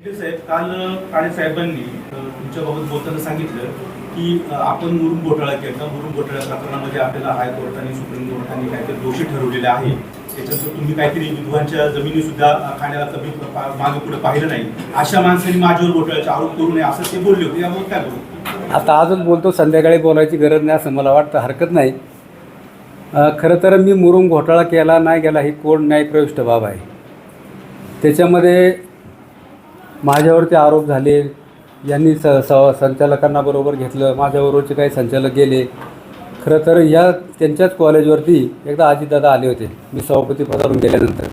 साहेब काल काळे साहेबांनी तुमच्याबाबत बोलताना सांगितलं की आपण मुरुम घोटाळा केला. मुरुम घोटाळा प्रकरणामध्ये आपल्याला हायकोर्टाने सुप्रीम कोर्टाने काहीतरी दोषी ठरवलेले आहे. त्याच्यानंतर तुम्ही काहीतरी विधवांच्या जमिनी सुद्धा खाण्याला कमी मागे पुढे पाहिलं नाही. अशा माणसांनी माझ्यावर घोटाळ्याचा आरोप करू नये असं ते बोलले होते. याबाबत काय बोलू? आता आजच बोलतो संध्याकाळी बोलायची गरज नाही असं मला वाटतं हरकत नाही. खरं तर मी मुरुम घोटाळा केला नाही गेला ही कोण न्यायप्रविष्ट बाब आहे. त्याच्यामध्ये माझ्यावरती आरोप झाले यांनी स स संचालकांना बरोबर घेतलं माझ्याबरोबरचे काही संचालक गेले. खरं तर या त्यांच्याच कॉलेजवरती एकदा आजीदादा आले होते. मी सभापती पदावरून गेल्यानंतर.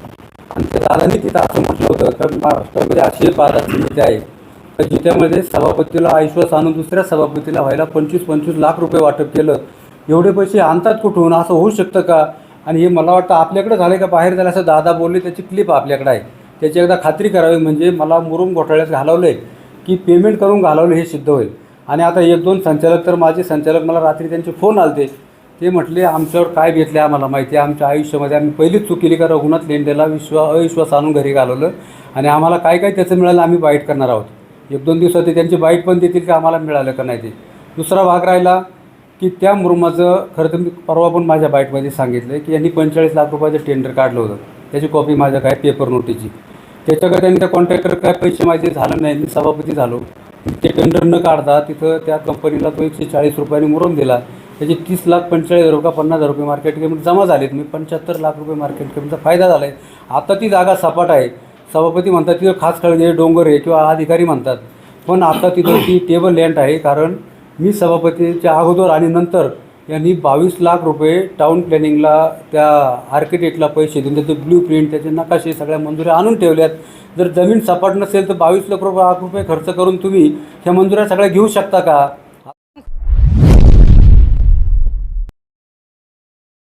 आणि त्या दादानी तिथं असं म्हटलं होतं तर महाराष्ट्रामध्ये अशी बाजार समिती आहे. तर जिच्यामध्ये सभापतीला आश्वास आणून दुसऱ्या सभापतीला व्हायला पंचवीस पंचवीस लाख रुपये वाटप केलं एवढे पैसे आणतात कुठून? असं होऊ शकतं का? आणि हे मला वाटतं आपल्याकडे झालं का? बाहेर झालं असं दादा बोलले त्याची क्लिप आपल्याकडे आहे. त्याची एकदा खात्री करावी म्हणजे मला मुरुम घोटाळ्यात घालवलं आहे की पेमेंट करून घालवलं हे सिद्ध होईल. आणि आता एक दोन संचालक तर माझे संचालक मला रात्री त्यांचे फोन आलते. ते म्हटले आमच्यावर काय घेतले आम्हाला माहिती आहे? आमच्या आयुष्यामध्ये आम्ही पहिलीच चूक केली का? रघुनाथ लेंडेला विश्वा अविश्वास आणून घरी घालवलं. आणि आम्हाला काय काय त्याचं मिळालं? आम्ही बाईट करणार आहोत. एक दोन दिवसात ते त्यांची बाईट पण देतील की? आम्हाला मिळालं का नाही ते? दुसरा भाग राहिला की त्या मुरुमाचं खरं तर मी परवा पण माझ्या बाईटमध्ये सांगितलं की यांनी पंचेचाळीस लाख रुपयाचं टेंडर काढलं होतं. त्याची कॉपी माझ्या काय? पेपर नोटीची त्याच्याकडे त्यांनी त्या कॉन्ट्रॅक्टर काय पैसे माहिती झालं नाही मी सभापती झालो. ते टेंडर न काढता तिथं त्या कंपनीला तो एकशे चाळीस रुपयाने मुरून दिला. त्याचे तीस लाख पंचेचाळीस हजार का पन्नास हजार रुपये मार्केट किंमत जमा झालेत. मी पंच्याहत्तर लाख रुपये मार्केट किंमतचा फायदा झाला आहे आता ती जागा सपाट आहे. सभापती म्हणतात तिथं खास खळगे डोंगर आहे किंवा अधिकारी म्हणतात. पण आता तिथं ती टेबल लँड आहे कारण मी सभापतीच्या अगोदर आणि नंतर यांनी बावीस लाख रुपये टाऊन प्लॅनिंगला त्या आर्किटेक्टला पैसे देऊन त्याचे ब्ल्यू प्रिंट त्याचे नकाशे सगळ्या मंजुऱ्या आणून ठेवल्यात. जर जमीन सपाट नसेल तर बावीस लाख रुपये लाख रुपये खर्च करून तुम्ही ह्या मंजुऱ्या सगळ्या घेऊ शकता का?